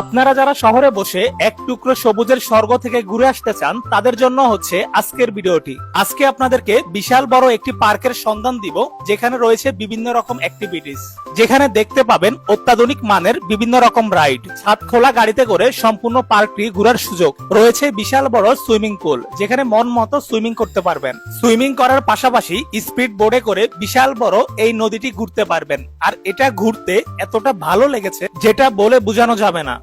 আপনারা যারা শহরে বসে এক টুকরো সবুজের স্বর্গ থেকে ঘুরে আসতে চান, তাদের জন্য হচ্ছে আজকের ভিডিওটি। আজকে আপনাদেরকে বিশাল বড় একটি পার্কের সন্ধান দিব, যেখানে রয়েছে বিভিন্ন রকম অ্যাক্টিভিটিস যেখানে দেখতে পাবেন অত্যাধুনিক মানের বিভিন্ন রকম রাইড ছাদ খোলা গাড়িতে করে সম্পূর্ণ পার্কটি ঘোরার সুযোগ। রয়েছে বিশাল বড় সুইমিং পুল, যেখানে মন মতো সুইমিং করতে পারবেন। সুইমিং করার পাশাপাশি স্পিড বোর্ডে করে বিশাল বড় এই নদীটি ঘুরতে পারবেন। আর এটা ঘুরতে এতটা ভালো লেগেছে, যেটা বলে বোঝানো যাবে না।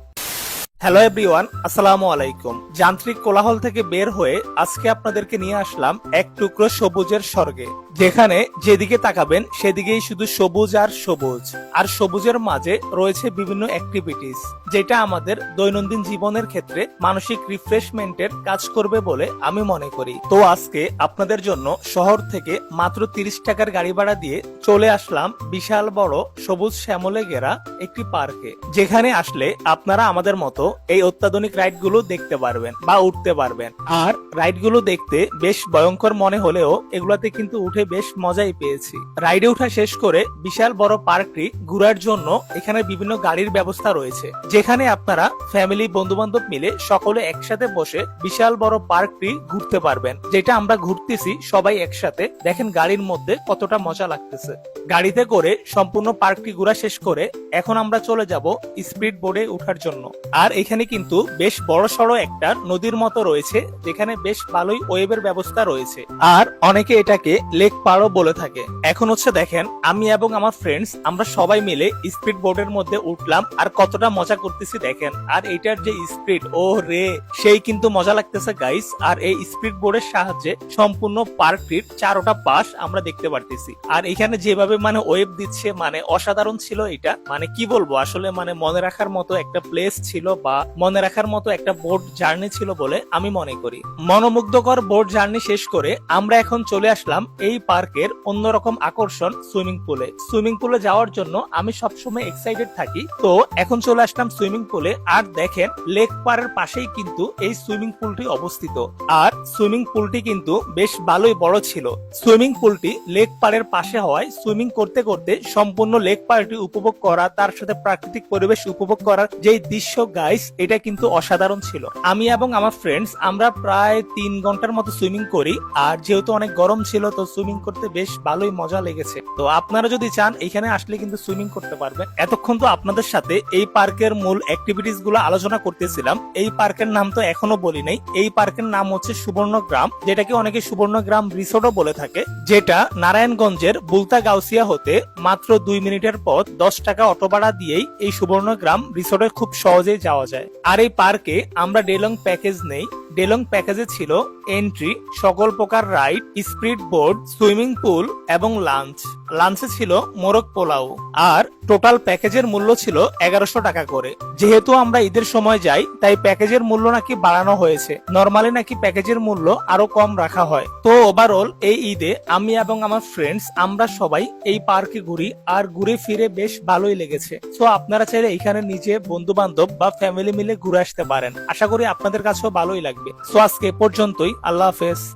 হ্যালো এভরিওয়ান আসসালামু আলাইকুম। যান্ত্রিক কোলাহল থেকে বের হয়ে আজকে আপনাদেরকে নিয়ে আসলাম এক টুকরো সবুজের স্বর্গে। যেখানে যেদিকে তাকাবেন, সেদিকেই শুধু সবুজ আর সবুজ। আর সবুজের মাঝে রয়েছে বিভিন্ন অ্যাক্টিভিটিস যেটা আমাদের দৈনন্দিন জীবনের ক্ষেত্রে মানসিক রিফ্রেশমেন্টের কাজ করবে বলে আমি মনে করি। তো আজকে আপনাদের জন্য শহর থেকে মাত্র তিরিশ টাকার গাড়ি ভাড়া দিয়ে চলে আসলাম বিশাল বড় সবুজ শ্যামলে ঘেরা একটি পার্কে যেখানে আসলে আপনারা আমাদের মতো এই অত্যাধুনিক রাইডগুলো দেখতে পারবেন বা উঠতে পারবেন। আর রাইডগুলো দেখতে বেশ ভয়ঙ্কর মনে হলেও এগুলাতে কিন্তু উঠে বেশ মজাই পেয়েছি। রাইডে ওঠা শেষ করে বিশাল বড় পার্কটি ঘুরার জন্য এখানে বিভিন্ন গাড়ির ব্যবস্থা রয়েছে, যেখানে আপনারা ফ্যামিলি বন্ধু বান্ধব মিলে সকলে একসাথে বসে বিশাল বড় পার্কটি ঘুরতে পারবেন, যেটা আমরা ঘুরতেছি সবাই একসাথে। দেখেন গাড়ির মধ্যে কতটা মজা লাগতেছে। গাড়িতে করে সম্পূর্ণ পার্কটি ঘোরা শেষ করে এখন আমরা চলে যাব স্পিড বোর্ডে ওঠার জন্য। আর এখানে কিন্তু বেশ বড় সড়ো একটা নদীর মতো রয়েছে, যেখানে বেশ ভালোই ওয়েবের ব্যবস্থা রয়েছে। আর অনেকে এটাকে লেক পাড়ও বলে থাকে। এখন হচ্ছে দেখেন, আমি এবং আমার ফ্রেন্ডস আমরা সবাই মিলে স্পিড বোর্ডের মধ্যে উঠলাম আর কতটা মজা করতেছি দেখেন। আর এটার যে স্পিড ও রে সেই কিন্তু মজা লাগতেছে গাইস আর এই স্পিড বোর্ডের সাহায্যে সম্পূর্ণ পার্কটির চারোটা পাশ আমরা দেখতে পারতেছি। আর এখানে যেভাবে মানে ওয়েব দিচ্ছে মানে অসাধারণ ছিল এটা। মানে কি বলব, আসলে মানে মনে রাখার মতো একটা প্লেস ছিল বা মনে রাখার মতো একটা বোট জার্নি ছিল বলে আমি মনে করি। মনোমুগ্ধকর বোট জার্নি শেষ করে আমরা এখন চলে আসলাম এই পার্কের অন্যরকম আকর্ষণ সুইমিং পুলে সুইমিং পুলে যাওয়ার জন্য আমি সবসময় এক্সাইটেড থাকি। তো এখন চলে আসলাম সুইমিং পুলে আর দেখেন লেক পাড়ের পাশেই কিন্তু এই সুইমিং পুলটি অবস্থিত। আর সুইমিং পুলটি কিন্তু বেশ ভালোই বড় ছিল। সুইমিং পুলটি লেক পাড়ের পাশে হওয়ায় সুইমিং করতে করতে সম্পূর্ণ লেক পাড়টি উপভোগ করা, তার সাথে প্রাকৃতিক পরিবেশ উপভোগ করার যে দৃশ্য গাইস এটা কিন্তু অসাধারণ ছিল। আমি এবং আমার ফ্রেন্ডস আমরা প্রায় তিন ঘণ্টার মতো সুইমিং করি, আর যেহেতু অনেক গরম ছিল, তো সুইমিং করতে বেশ ভালোই মজা লেগেছে। তো আপনারা যদি চান, এখানে আসলে কিন্তু সুইমিং করতে পারবেন। এতক্ষণ তো আপনাদের সাথে এই পার্কের মূল অ্যাক্টিভিটিসগুলো আলোচনা করতেছিলাম। এই পার্কের নাম তো এখনও বলি নাই। এই পার্কের নাম হচ্ছে সুবর্ণগ্রাম, যেটাকে অনেকে সুবর্ণগ্রাম রিসোর্টও বলে থাকে, যেটা নারায়ণগঞ্জের বুলতা গাউসিয়া হতে মাত্র দুই মিনিটের পথ দশ টাকা অটো ভাড়া দিয়েই এই সুবর্ণগ্রাম রিসোর্টে খুব সহজেই যাওয়া যায়। আর এই পার্কে আমরা ডেলং প্যাকেজ নেই। ডেলং প্যাকেজে ছিল এন্ট্রি সকল প্রকার ride speed boat swimming pool এবং লাঞ্চ লাঞ্চে ছিল মোরগ পোলাও। আর টোটাল প্যাকেজের মূল্য ছিল এগারোশো টাকা করে। যেহেতু আমরা ঈদের সময় যাই, তাই প্যাকেজের মূল্য নাকি বাড়ানো হয়েছে। নর্মালি নাকি প্যাকেজের মূল্য আরও কম রাখা হয়। তো ওভারঅল এই ঈদে আমি এবং আমার ফ্রেন্ডস আমরা সবাই এই পার্কে ঘুরি আর ঘুরে ফিরে বেশ ভালোই লেগেছে। তো আপনারা চাইলে এখানে নিজে বন্ধু বান্ধব বা ফ্যামিলি মিলে ঘুরে আসতে পারেন। আশা করি আপনাদের কাছেও ভালোই লাগবে সো আজকে পর্যন্তই। আল্লাহ হাফেজ।